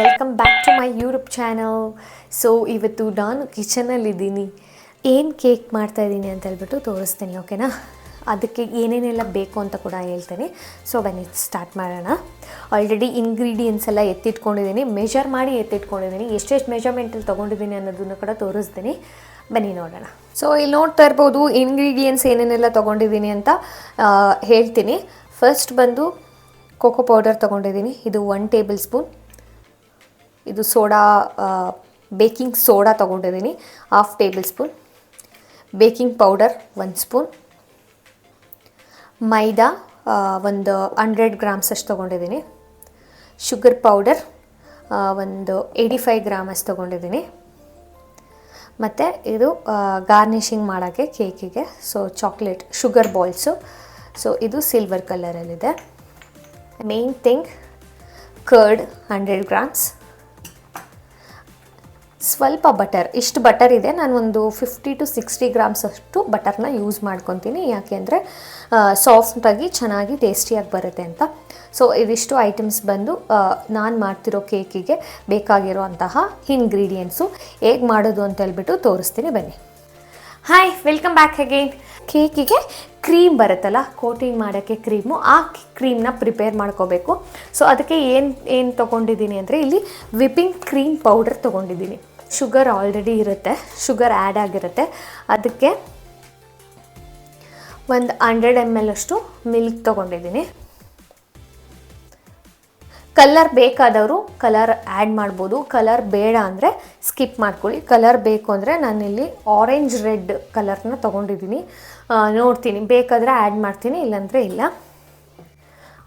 Welcome back to my YouTube channel so ಇವತ್ತು ನಾನು ಕಿಚನಲ್ಲಿದ್ದೀನಿ ಏನು ಕೇಕ್ ಮಾಡ್ತಾಯಿದ್ದೀನಿ ಅಂತ ಹೇಳ್ಬಿಟ್ಟು ತೋರಿಸ್ತೀನಿ ಓಕೆನಾ ಅದಕ್ಕೆ ಏನೇನೆಲ್ಲ ಬೇಕು ಅಂತ ಕೂಡ ಹೇಳ್ತೀನಿ. ಸೊ ಬನ್ನಿ ಸ್ಟಾರ್ಟ್ ಮಾಡೋಣ. ಆಲ್ರೆಡಿ ಇಂಗ್ರೀಡಿಯೆಂಟ್ಸ್ ಎಲ್ಲ ಎತ್ತಿಟ್ಕೊಂಡಿದ್ದೀನಿ. ಮೆಷರ್ ಮಾಡಿ ಎತ್ತಿಟ್ಕೊಂಡಿದ್ದೀನಿ. ಎಷ್ಟೆಷ್ಟು ಮೆಷರ್ಮೆಂಟಲ್ಲಿ ತೊಗೊಂಡಿದ್ದೀನಿ ಅನ್ನೋದನ್ನು ಕೂಡ ತೋರಿಸ್ತೀನಿ. ಬನ್ನಿ, ನೋಡೋಣ. ಸೊ ಇಲ್ಲಿ ನೋಡ್ತಾ ಇರ್ಬೋದು ಇಂಗ್ರೀಡಿಯೆಂಟ್ಸ್ ಏನೇನೆಲ್ಲ ತೊಗೊಂಡಿದ್ದೀನಿ ಅಂತ ಹೇಳ್ತೀನಿ. ಫಸ್ಟ್ ಬಂದು ಕೋಕೋ ಪೌಡರ್ ತೊಗೊಂಡಿದ್ದೀನಿ. ಇದು ಒನ್ ಟೇಬಲ್ ಸ್ಪೂನ್ ಇದು ಸೋಡಾ ಬೇಕಿಂಗ್ ಸೋಡಾ ತೊಗೊಂಡಿದ್ದೀನಿ. Half tablespoon baking powder, ಒಂದು ಸ್ಪೂನ್ ಮೈದಾ ಒಂದು ಹಂಡ್ರೆಡ್ ಗ್ರಾಮ್ಸ್ ಅಷ್ಟು ತೊಗೊಂಡಿದ್ದೀನಿ. ಶುಗರ್ ಪೌಡರ್ ಒಂದು ಏಯ್ಟಿ ಫೈವ್ ಅಷ್ಟು ತೊಗೊಂಡಿದ್ದೀನಿ. ಮತ್ತು ಇದು ಗಾರ್ನಿಷಿಂಗ್ ಮಾಡೋಕ್ಕೆ ಕೇಕಿಗೆ so chocolate sugar balls so ಇದು silver ಕಲರಲ್ಲಿದೆ main thing curd hundred grams ಸ್ವಲ್ಪ ಬಟರ್ ಇಷ್ಟು ಬಟರ್ ಇದೆ. ನಾನು ಒಂದು ಫಿಫ್ಟಿ ಟು ಸಿಕ್ಸ್ಟಿ ಗ್ರಾಮ್ಸ್ ಅಷ್ಟು ಬಟರ್ನ ಯೂಸ್ ಮಾಡ್ಕೊತೀನಿ. ಯಾಕೆ ಅಂದರೆ ಸಾಫ್ಟಾಗಿ ಚೆನ್ನಾಗಿ ಟೇಸ್ಟಿಯಾಗಿ ಬರುತ್ತೆ ಅಂತ. ಸೊ ಇವಿಷ್ಟು ಐಟಮ್ಸ್ ಬಂದು ನಾನು ಮಾಡ್ತಿರೋ ಕೇಕಿಗೆ ಬೇಕಾಗಿರುವಂತಹ ಇಂಗ್ರೀಡಿಯೆಂಟ್ಸು ಹೇಗೆ ಮಾಡೋದು ಅಂತ ಹೇಳ್ಬಿಟ್ಟು ತೋರಿಸ್ತೀನಿ ಬನ್ನಿ. ಹಾಯ್ ವೆಲ್ಕಮ್ ಬ್ಯಾಕ್ ಅಗೇನ್ ಕೇಕಿಗೆ ಕ್ರೀಮ್ ಬರುತ್ತಲ್ಲ ಕೋಟಿಂಗ್ ಮಾಡೋಕ್ಕೆ ಕ್ರೀಮು ಆ ಕ್ರೀಮ್ನ ಪ್ರಿಪೇರ್ ಮಾಡ್ಕೋಬೇಕು. ಸೊ ಅದಕ್ಕೆ ಏನು ಏನು ತೊಗೊಂಡಿದ್ದೀನಿ ಅಂದರೆ, ಇಲ್ಲಿ ವಿಪಿಂಗ್ ಕ್ರೀಮ್ ಪೌಡರ್ ತೊಗೊಂಡಿದ್ದೀನಿ. ಶುಗರ್ ಆಲ್ರೆಡಿ ಇರುತ್ತೆ, ಶುಗರ್ ಆ್ಯಡ್ ಆಗಿರುತ್ತೆ. ಅದಕ್ಕೆ ಒಂದು ಹಂಡ್ರೆಡ್ ಎಂ ಎಲ್ ಅಷ್ಟು ಮಿಲ್ಕ್ ತೊಗೊಂಡಿದ್ದೀನಿ. ಕಲರ್ ಬೇಕಾದವರು ಕಲರ್ ಆ್ಯಡ್ ಮಾಡ್ಬೋದು. ಕಲರ್ ಬೇಡ ಅಂದರೆ ಸ್ಕಿಪ್ ಮಾಡ್ಕೊಳ್ಳಿ. ಕಲರ್ ಬೇಕು ಅಂದರೆ ನಾನಿಲ್ಲಿ ಆರೆಂಜ್ ರೆಡ್ ಕಲರ್ನ ತೊಗೊಂಡಿದ್ದೀನಿ. ನೋಡ್ತೀನಿ. ಬೇಕಾದರೆ ಆ್ಯಡ್ ಮಾಡ್ತೀನಿ, ಇಲ್ಲಾಂದರೆ ಇಲ್ಲ.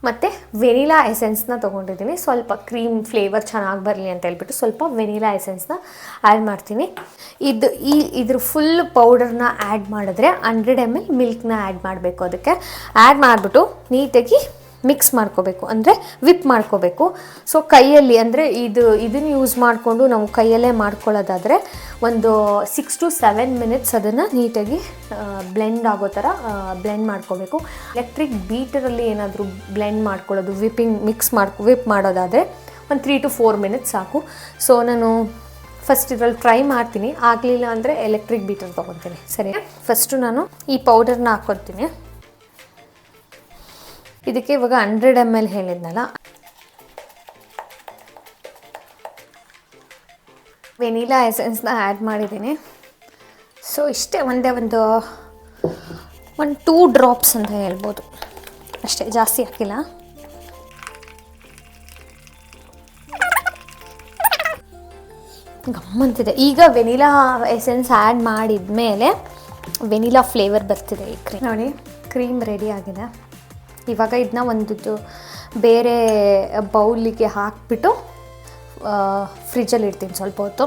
ಮತ್ತು ವೆನಿಲಾ ಎಸೆನ್ಸ್ನ ತೊಗೊಂಡಿದ್ದೀನಿ. ಸ್ವಲ್ಪ ಕ್ರೀಮ್ ಫ್ಲೇವರ್ ಚೆನ್ನಾಗಿ ಬರಲಿ ಅಂತ ಹೇಳ್ಬಿಟ್ಟು ಸ್ವಲ್ಪ ವೆನಿಲಾ ಎಸೆನ್ಸ್ನ ಆ್ಯಡ್ ಮಾಡ್ತೀನಿ. ಇದು ಈ ಇದ್ರ ಫುಲ್ ಪೌಡರ್ನ ಆ್ಯಡ್ ಮಾಡಿದ್ರೆ ಹಂಡ್ರೆಡ್ ಎಂ ಎಲ್ ಮಿಲ್ಕ್ನ ಆ್ಯಡ್ ಮಾಡಬೇಕು ಅದಕ್ಕೆ. ಆ್ಯಡ್ ಮಾಡಿಬಿಟ್ಟು ನೀಟಾಗಿ ಮಿಕ್ಸ್ ಮಾಡ್ಕೋಬೇಕು, ಅಂದರೆ ವಿಪ್ ಮಾಡ್ಕೋಬೇಕು. ಸೊ ಕೈಯಲ್ಲಿ ಅಂದರೆ ಇದು, ಇದನ್ನು ಯೂಸ್ ಮಾಡಿಕೊಂಡು ನಾವು ಕೈಯಲ್ಲೇ ಮಾಡ್ಕೊಳ್ಳೋದಾದರೆ ಒಂದು ಸಿಕ್ಸ್ ಟು ಸೆವೆನ್ ಮಿನಿಟ್ಸ್ ಅದನ್ನು ನೀಟಾಗಿ ಬ್ಲೆಂಡ್ ಆಗೋ ಥರ ಬ್ಲೆಂಡ್ ಮಾಡ್ಕೋಬೇಕು. ಎಲೆಕ್ಟ್ರಿಕ್ ಬೀಟರಲ್ಲಿ ಏನಾದರೂ ಬ್ಲೆಂಡ್ ಮಾಡ್ಕೊಳ್ಳೋದು ವಿಪಿಂಗ್ ಮಿಕ್ಸ್ ಮಾಡ್ಕೊ ವಿಪ್ ಮಾಡೋದಾದರೆ ಒಂದು ತ್ರೀ ಟು ಫೋರ್ ಮಿನಿಟ್ಸ್ ಸಾಕು. ಸೊ ನಾನು ಫಸ್ಟ್ ಇದರಲ್ಲಿ ಟ್ರೈ ಮಾಡ್ತೀನಿ. ಆಗಲಿಲ್ಲ ಅಂದರೆ ಎಲೆಕ್ಟ್ರಿಕ್ ಬೀಟರ್ ತೊಗೊತೀನಿ ಸರಿ ಫಸ್ಟು ನಾನು ಈ ಪೌಡರ್ನ ಹಾಕ್ಕೊತೀನಿ ಇದಕ್ಕೆ ಇವಾಗ ಹಂಡ್ರೆಡ್ ಎಂ ಎಲ್ ಹೇಳಿದ್ನಲ್ಲ? ವೆನಿಲಾ ಎಸೆನ್ಸ್ನ ಆ್ಯಡ್ ಮಾಡಿದ್ದೀನಿ. ಸೊ ಇಷ್ಟೇ ಒಂದೇ ಒಂದು ಒಂದು ಟೂ ಡ್ರಾಪ್ಸ್ ಅಂತ ಹೇಳ್ಬೋದು. ಅಷ್ಟೇ, ಜಾಸ್ತಿ ಹಾಕಿಲ್ಲ. ಗಮ್ಮಂತಿದೆ ಈಗ ವೆನಿಲಾ ಎಸೆನ್ಸ್ ಆ್ಯಡ್ ಮಾಡಿದ ಮೇಲೆ ವೆನಿಲಾ ಫ್ಲೇವರ್ ಬರ್ತಿದೆ ಈ ಕ್ರೀಮ್ ನೋಡಿ ಕ್ರೀಮ್ ರೆಡಿ ಆಗಿದೆ. ಇವಾಗ ಇದನ್ನ ಒಂದು ಬೇರೆ ಬೌಲಿಗೆ ಹಾಕ್ಬಿಟ್ಟು ಫ್ರಿಜ್ಜಲ್ಲಿ ಇಡ್ತೀನಿ ಸ್ವಲ್ಪ ಹೊತ್ತು.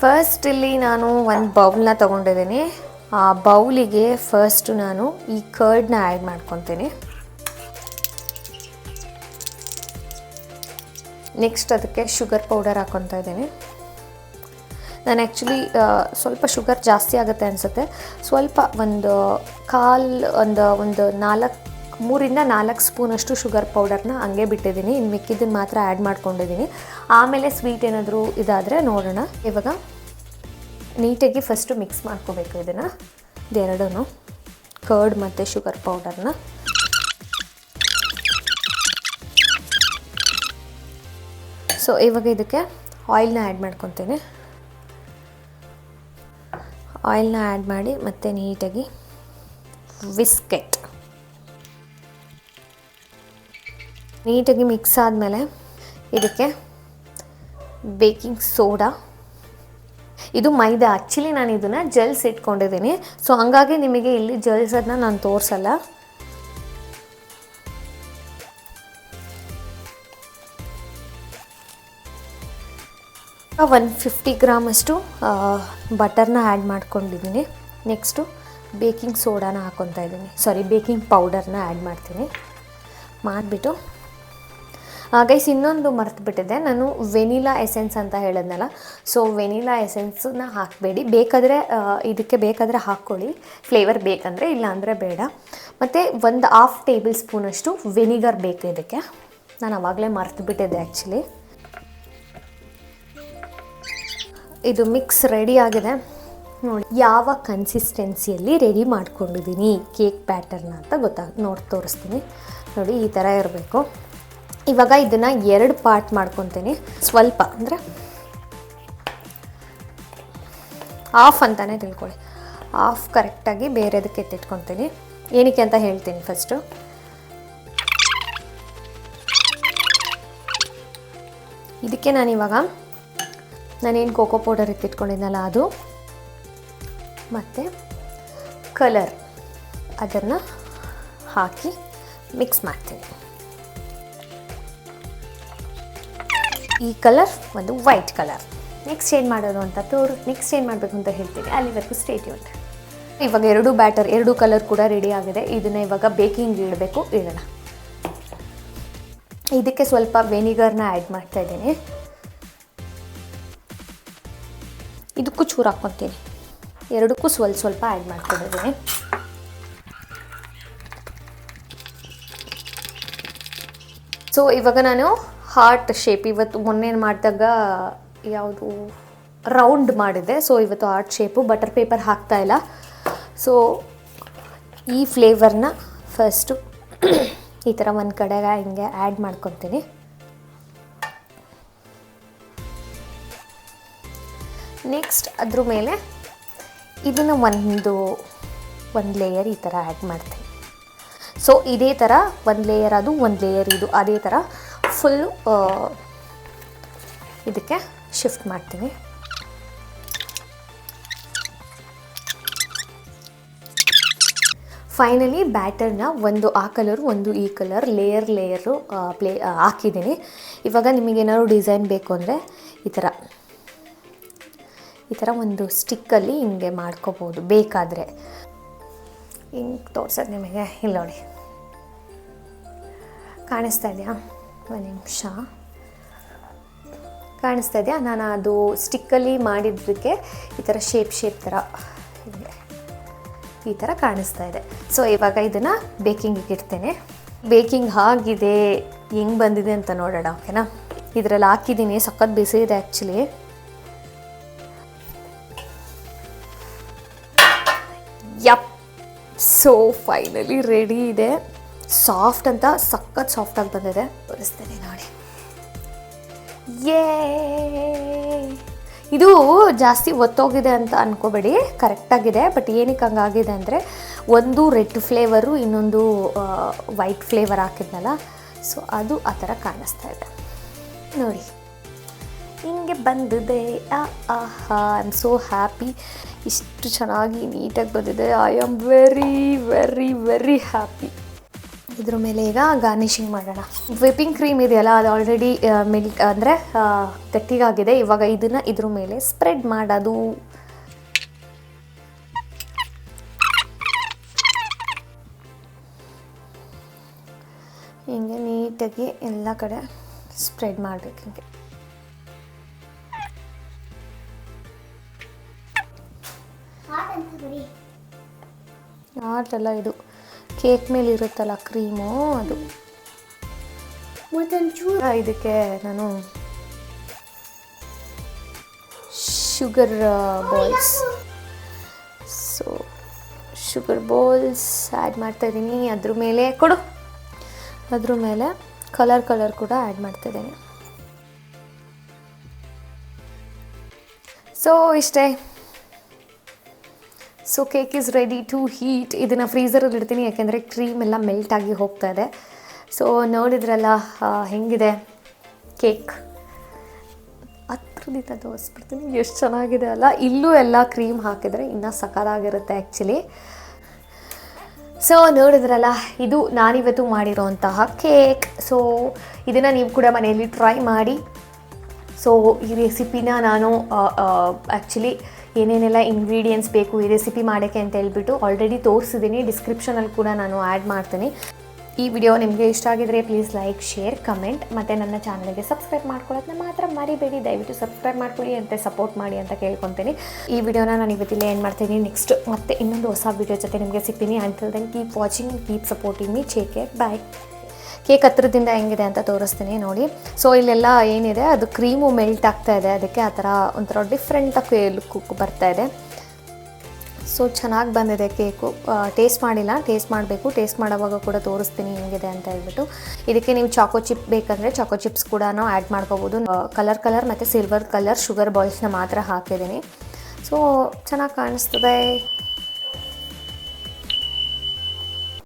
ಫಸ್ಟ್ ಇಲ್ಲಿ ನಾನು ಒಂದು ಬೌಲ್ನ ತೊಗೊಂಡಿದ್ದೀನಿ. ಆ ಬೌಲಿಗೆ ಫಸ್ಟು ನಾನು ಈ ಕರ್ಡ್ನ ಆ್ಯಡ್ ಮಾಡ್ಕೊತೀನಿ. ನೆಕ್ಸ್ಟ್ ಅದಕ್ಕೆ ಶುಗರ್ ಪೌಡರ್ ಹಾಕ್ಕೊತಾ ಇದ್ದೀನಿ. ನಾನು ಆ್ಯಕ್ಚುಲಿ ಸ್ವಲ್ಪ ಶುಗರ್ ಜಾಸ್ತಿ ಆಗುತ್ತೆ ಅನಿಸುತ್ತೆ. ಸ್ವಲ್ಪ ಒಂದು ಕಾಲು, ಒಂದು ಒಂದು ನಾಲ್ಕು ಮೂರಿಂದ ನಾಲ್ಕು ಸ್ಪೂನಷ್ಟು ಶುಗರ್ ಪೌಡರ್ನ ಹಂಗೆ ಬಿಟ್ಟಿದ್ದೀನಿ. ಇನ್ನು ಮಿಕ್ಕಿದ್ದನ್ನು ಮಾತ್ರ ಆ್ಯಡ್ ಮಾಡ್ಕೊಂಡಿದ್ದೀನಿ. ಆಮೇಲೆ ಸ್ವೀಟ್ ಏನಾದರೂ ಇದಾದರೆ ನೋಡೋಣ. ಇವಾಗ ನೀಟಾಗಿ ಫಸ್ಟು ಮಿಕ್ಸ್ ಮಾಡ್ಕೋಬೇಕು ಇದನ್ನು. ಇದೆರಡೂ ಕರ್ಡ್ ಮತ್ತು ಶುಗರ್ ಪೌಡರ್ನ ಸೊ ಇವಾಗ ಇದಕ್ಕೆ ಆಯಿಲ್ನ ಆ್ಯಡ್ ಮಾಡ್ಕೊತೀನಿ. ಆಯಿಲ್ನ ಆ್ಯಡ್ ಮಾಡಿ ಮತ್ತೆ ನೀಟಾಗಿ ವಿಸ್ಕೆಟ್ ನೀಟಾಗಿ ಮಿಕ್ಸ್ ಆದಮೇಲೆ ಇದಕ್ಕೆ ಬೇಕಿಂಗ್ ಸೋಡಾ. ಇದು ಮೈದಾ. ಆ್ಯಕ್ಚುಲಿ ನಾನು ಇದನ್ನು ಜಲ್ಸ್ ಇಟ್ಕೊಂಡಿದ್ದೀನಿ. ಸೊ ಹಂಗಾಗಿ ನಿಮಗೆ ಇಲ್ಲಿ ಜಲ್ಸನ್ನು ನಾನು ತೋರಿಸಲ್ಲ. ಒನ್ ಫಿಫ್ಟಿ ಗ್ರಾಮಷ್ಟು ಬಟರ್ನ ಆ್ಯಡ್ ಮಾಡ್ಕೊಂಡಿದ್ದೀನಿ ನೆಕ್ಸ್ಟು ಬೇಕಿಂಗ್ ಸೋಡಾನ ಹಾಕ್ಕೊತಾ ಇದ್ದೀನಿ ಸಾರಿ ಬೇಕಿಂಗ್ ಪೌಡರ್ನ ಆ್ಯಡ್ ಮಾಡ್ತೀನಿ. ಮಾಡಿಬಿಟ್ಟು ಗೈಸ್ ಇನ್ನೊಂದು ಮರ್ತುಬಿಟ್ಟಿದೆ. ನಾನು ವೆನಿಲಾ ಎಸೆನ್ಸ್ ಅಂತ ಹೇಳಿದ್ನಲ್ಲ. ಸೊ ವೆನಿಲಾ ಎಸೆನ್ಸನ್ನ ಹಾಕಬೇಡಿ. ಬೇಕಾದರೆ ಇದಕ್ಕೆ ಬೇಕಾದರೆ ಹಾಕ್ಕೊಳ್ಳಿ. ಫ್ಲೇವರ್ ಬೇಕಂದರೆ, ಇಲ್ಲಾಂದರೆ ಬೇಡ. ಮತ್ತು ಒಂದು ಹಾಫ್ ಟೇಬಲ್ ಸ್ಪೂನಷ್ಟು ವೆನಿಗರ್ ಬೇಕು ಇದಕ್ಕೆ. ನಾನು ಆವಾಗಲೇ ಮರ್ತುಬಿಟ್ಟಿದ್ದೆ ಆ್ಯಕ್ಚುಲಿ ಇದು ಮಿಕ್ಸ್ ರೆಡಿ ಆಗಿದೆ. ನೋಡಿ, ಯಾವ ಕನ್ಸಿಸ್ಟೆನ್ಸಿಯಲ್ಲಿ ರೆಡಿ ಮಾಡ್ಕೊಂಡಿದ್ದೀನಿ ಕೇಕ್ ಪ್ಯಾಟರ್ನ ಅಂತ ಗೊತ್ತಾಗ, ನೋಡಿ ತೋರಿಸ್ತೀನಿ. ನೋಡಿ, ಈ ಥರ ಇರಬೇಕು. ಇವಾಗ ಇದನ್ನು ಎರಡು ಪಾರ್ಟ್ ಮಾಡ್ಕೊತೀನಿ. ಸ್ವಲ್ಪ ಅಂದರೆ ಆಫ್ ಅಂತಲೇ ತಿಳ್ಕೊಳ್ಳಿ. ಆಫ್ ಕರೆಕ್ಟಾಗಿ ಬೇರೆದಕ್ಕೆ ಎತ್ತಿಟ್ಕೊತೀನಿ. ಏನಕ್ಕೆ ಅಂತ ಹೇಳ್ತೀನಿ ಫಸ್ಟು ಇದಕ್ಕೆ ನಾನಿವಾಗ ನಾನೇನು ಕೋಕೋ ಪೌಡರ್ ಎತ್ತಿಟ್ಕೊಂಡಿದ್ನಲ್ಲ ಅದು, ಮತ್ತು ಕಲರ್ ಅದನ್ನು ಹಾಕಿ ಮಿಕ್ಸ್ ಮಾಡ್ತೀನಿ. ಈ ಕಲರ್ ಒಂದು ವೈಟ್ ಕಲರ್ ನೆಕ್ಸ್ಟ್ ಏನು ಮಾಡೋದು ಅಂತ ತೋರು ನೆಕ್ಸ್ಟ್ ಏನು ಮಾಡಬೇಕು ಅಂತ ಹೇಳ್ತೀನಿ. ಅಲ್ಲಿವರೆಗೂ ಸ್ಟೇಟ್ ಯೂಟ್ ಇವಾಗ ಎರಡು ಬ್ಯಾಟರ್ ಎರಡು ಕಲರ್ ಕೂಡ ರೆಡಿ ಆಗಿದೆ. ಇದನ್ನು ಇವಾಗ ಬೇಕಿಂಗ್ ಇಡಬೇಕು ಇಡೋಣ. ಇದಕ್ಕೆ ಸ್ವಲ್ಪ ವೆನಿಗರ್ನ ಆ್ಯಡ್ ಮಾಡ್ತಾ ಇದ್ದೀನಿ. ಇದಕ್ಕೂ ಚೂರು ಹಾಕ್ಕೊತೀನಿ. ಎರಡಕ್ಕೂ ಸ್ವಲ್ಪ ಸ್ವಲ್ಪ ಆ್ಯಡ್ ಮಾಡ್ಕೊಂಡಿದ್ದೀನಿ ಸೊ ಇವಾಗ ನಾನು ಹಾರ್ಟ್ ಶೇಪ್ ಇವತ್ತು ಮೊನ್ನೆ ಮಾಡಿದಾಗ ಯಾವುದು ರೌಂಡ್ ಮಾಡಿದೆ. ಸೊ ಇವತ್ತು ಹಾರ್ಟ್ ಶೇಪು ಬಟರ್ ಪೇಪರ್ ಹಾಕ್ತಾ ಇಲ್ಲ. ಸೊ ಈ ಫ್ಲೇವರ್ನ ಫಸ್ಟು ಈ ಥರ ಒಂದು ಕಡೆಗೆ ಹಿಂಗೆ ಆ್ಯಡ್ ಮಾಡ್ಕೊತೀನಿ. ನೆಕ್ಸ್ಟ್ ಅದ್ರ ಮೇಲೆ ಇದನ್ನು ಒಂದು ಒಂದು ಲೇಯರ್ ಈ ಥರ ಆ್ಯಡ್ ಮಾಡ್ತೀನಿ. ಸೊ ಇದೇ ಥರ ಒಂದು ಲೇಯರ್ ಅದು, ಒಂದು ಲೇಯರ್ ಇದು, ಅದೇ ಥರ ಫುಲ್ಲು ಇದಕ್ಕೆ ಶಿಫ್ಟ್ ಮಾಡ್ತೀನಿ. ಫೈನಲಿ ಬ್ಯಾಟರ್ನ ಒಂದು ಆ ಕಲರ್, ಒಂದು ಈ ಕಲರ್, ಲೇಯರ್, ಲೇಯರು ಪ್ಲೇ ಹಾಕಿದ್ದೀನಿ. ಇವಾಗ ನಿಮಗೇನಾದ್ರು ಡಿಸೈನ್ ಬೇಕು ಅಂದರೆ ಈ ಥರ. ಈ ಥರ ಒಂದು ಸ್ಟಿಕ್ಕಲ್ಲಿ ಹಿಂಗೆ ಮಾಡ್ಕೋಬೋದು, ಬೇಕಾದರೆ. ಹಿಂಗೆ ತೋರ್ಸೋದು ನಿಮಗೆ, ಇಲ್ಲಿ ನೋಡಿ. ಕಾಣಿಸ್ತಾ ಇದೆಯಾ? ಒಂದು ನಿಮಿಷ. ಕಾಣಿಸ್ತಾ ಇದೆಯಾ? ನಾನು ಅದು ಸ್ಟಿಕ್ಕಲ್ಲಿ ಮಾಡಿದ್ದಕ್ಕೆ ಈ ಥರ ಶೇಪ್ ಶೇಪ್ ಥರ ಈ ಥರ ಕಾಣಿಸ್ತಾ ಇದೆ. ಸೊ ಇವಾಗ ಇದನ್ನು ಬೇಕಿಂಗಿಗೆ ಇಡ್ತೇನೆ. ಬೇಕಿಂಗ್ ಆಗಿದೆ, ಹೆಂಗೆ ಬಂದಿದೆ ಅಂತ ನೋಡೋಣ ಓಕೆನಾ ಇದರಲ್ಲಿ ಹಾಕಿದ್ದೀನಿ, ಸಖತ್ ಬಿಸಿ ಇದೆ actually yup so finally ready ಇದೆ. ಸಾಫ್ಟ್ ಅಂತ, ಸಖತ್ ಸಾಫ್ಟಾಗಿ ಬಂದಿದೆ. ತೋರಿಸ್ತೇನೆ ನೋಡಿ ಯೇ ಇದು ಜಾಸ್ತಿ ಒತ್ತೋಗಿದೆ ಅಂತ ಅನ್ಕೋಬೇಡಿ. ಕರೆಕ್ಟಾಗಿದೆ ಬಟ್ ಏನಕ್ಕೆ ಹಂಗಾಗಿದೆ ಅಂದರೆ ಒಂದು ರೆಡ್ ಫ್ಲೇವರು ಇನ್ನೊಂದು ವೈಟ್ ಫ್ಲೇವರ್ ಹಾಕಿದ್ನಲ್ಲ ಸೊ ಅದು ಆ ಥರ ಕಾಣಿಸ್ತಾ ಇದೆ. ನೋಡಿ. ಹಿಂಗೆ ಬಂದಿದೆ. ಆಹಾ ಐ ಆಮ್ ಸೋ ಹ್ಯಾಪಿ ಇಷ್ಟು ಚೆನ್ನಾಗಿ ನೀಟಾಗಿ ಬಂದಿದೆ. I am very very very happy ಇದ್ರ ಮೇಲೆ ಈಗ ಗಾರ್ನಿಷಿಂಗ್ ಮಾಡೋಣ. ವಿಪಿಂಗ್ ಕ್ರೀಮ್ ಇದೆಯಲ್ಲ ಅದು ಆಲ್ರೆಡಿ ಮಿಲ್ಕ್ ಅಂದರೆ ಗಟ್ಟಿಗಾಗಿದೆ. ಇವಾಗ ಇದನ್ನು ಇದ್ರ ಮೇಲೆ ಸ್ಪ್ರೆಡ್ ಮಾಡೋದು. ಹಿಂಗೆ ನೀಟಾಗಿ ಎಲ್ಲ ಕಡೆ ಸ್ಪ್ರೆಡ್ ಮಾಡಬೇಕು ಹಿಂಗೆ. ಆಟಲ್ಲ ಇದು. ಕೇಕ್ ಮೇಲೆ ಇರುತ್ತಲ್ಲ ಕ್ರೀಮು ಅದು. ಮತ್ತೊಂಚೂರು. ಇದಕ್ಕೆ ನಾನು sugar balls. So sugar balls add ಮಾಡ್ತಾಯಿದ್ದೀನಿ ಅದ್ರ ಮೇಲೆ ಕೊಡು. ಅದ್ರ ಮೇಲೆ ಕಲರ್ ಕಲರ್ ಕೂಡ ಆ್ಯಡ್ ಮಾಡ್ತಾ ಇದ್ದೀನಿ. ಸೊ ಇಷ್ಟೇ. So cake is ready to eat ಇದನ್ನು ಫ್ರೀಸರಲ್ಲಿ ಇಡ್ತೀನಿ, ಯಾಕೆಂದರೆ ಕ್ರೀಮ್ ಎಲ್ಲ ಮೆಲ್ಟ್ ಆಗಿ ಹೋಗ್ತಾ ಇದೆ. ಸೊ ನೋಡಿದ್ರಲ್ಲ ಹೆಂಗಿದೆ ಕೇಕ್ ಹತ್ರದಿಂದ ತೋರಿಸ್ಬಿಡ್ತೀನಿ, ಎಷ್ಟು ಚೆನ್ನಾಗಿದೆ ಅಲ್ಲ. ಇಲ್ಲೂ ಎಲ್ಲ ಕ್ರೀಮ್ ಹಾಕಿದರೆ ಇನ್ನೂ ಸಖತ್ತಾಗಿರುತ್ತೆ ಆ್ಯಕ್ಚುಲಿ ಸೊ ನೋಡಿದ್ರಲ್ಲ, ಇದು ನಾನಿವತ್ತು ಮಾಡಿರೋಂತಹ ಕೇಕ್ ಸೊ ಇದನ್ನು ನೀವು ಕೂಡ ಮನೆಯಲ್ಲಿ ಟ್ರೈ ಮಾಡಿ. ಸೊ ಈ ರೆಸಿಪಿನ ನಾನು ಆ್ಯಕ್ಚುಲಿ ಏನೇನೆಲ್ಲ ಇಂಗ್ರೀಡಿಯೆಂಟ್ಸ್ ಬೇಕು, ಈ ರೆಸಿಪಿ ಮಾಡೋಕ್ಕೆ ಅಂತ ಹೇಳ್ಬಿಟ್ಟು ಆಲ್ರೆಡಿ ತೋರಿಸಿದ್ದೀನಿ ಡಿಸ್ಕ್ರಿಪ್ಷನಲ್ಲಿ ಕೂಡ ನಾನು ಆ್ಯಡ್ ಮಾಡ್ತೀನಿ. ಈ ವಿಡಿಯೋ ನಿಮಗೆ ಇಷ್ಟ ಆಗಿದ್ರೆ ಪ್ಲೀಸ್ ಲೈಕ್ ಶೇರ್ ಕಮೆಂಟ್ ಮತ್ತು ನನ್ನ ಚಾನಲ್ಗೆ ಸಬ್ಸ್ಕ್ರೈಬ್ ಮಾಡ್ಕೊಳ್ಳೋದನ್ನ ಮಾತ್ರ ಮರಿಬೇಡಿ. ದಯವಿಟ್ಟು ಸಬ್ಸ್ಕ್ರೈಬ್ ಮಾಡ್ಕೊಳ್ಳಿ ಅಂತ ಸಪೋರ್ಟ್ ಮಾಡಿ ಅಂತ ಕೇಳ್ಕೊತೀನಿ. ಈ ವಿಡಿಯೋನ ನಾನು ಇವತ್ತಿಲ್ಲ ಏನು ಮಾಡ್ತೀನಿ. ನೆಕ್ಸ್ಟ್ ಮತ್ತೆ ಇನ್ನೊಂದು ಹೊಸ ವಿಡಿಯೋ ಜೊತೆ ನಿಮಗೆ ಸಿಗ್ತೀನಿ. Until then keep watching keep supporting me take care bye cake ಹತ್ರದಿಂದ ಹೆಂಗಿದೆ ಅಂತ ತೋರಿಸ್ತೀನಿ ನೋಡಿ. ಸೊ ಇಲ್ಲೆಲ್ಲ ಏನಿದೆ, ಅದು ಕ್ರೀಮು ಮೆಲ್ಟ್ ಆಗ್ತಾ ಇದೆ. ಅದಕ್ಕೆ ಆ ಥರ ಒಂಥರ ಡಿಫ್ರೆಂಟಾಗಿ ಲುಕ್ ಬರ್ತಾ ಇದೆ. ಸೊ ಚೆನ್ನಾಗಿ ಬಂದಿದೆ ಕೇಕು. ಟೇಸ್ಟ್ ಮಾಡಿಲ್ಲ. ಟೇಸ್ಟ್ ಮಾಡಬೇಕು. ಟೇಸ್ಟ್ ಮಾಡೋವಾಗ ಕೂಡ ತೋರಿಸ್ತೀನಿ ಹೆಂಗಿದೆ ಅಂತ ಹೇಳ್ಬಿಟ್ಟು. ಇದಕ್ಕೆ ನೀವು ಚಾಕೋ ಚಿಪ್ ಬೇಕಂದರೆ ಚಾಕೋ ಚಿಪ್ಸ್ ಕೂಡ ಆ್ಯಡ್ ಮಾಡ್ಕೋಬೋದು. ಕಲರ್ ಕಲರ್ ಮತ್ತು ಸಿಲ್ವರ್ ಕಲರ್ ಶುಗರ್ ಬಾಯ್ಸ್ನ ಮಾತ್ರ ಹಾಕಿದ್ದೀನಿ. ಸೊ ಚೆನ್ನಾಗಿ ಕಾಣಿಸ್ತದೆ.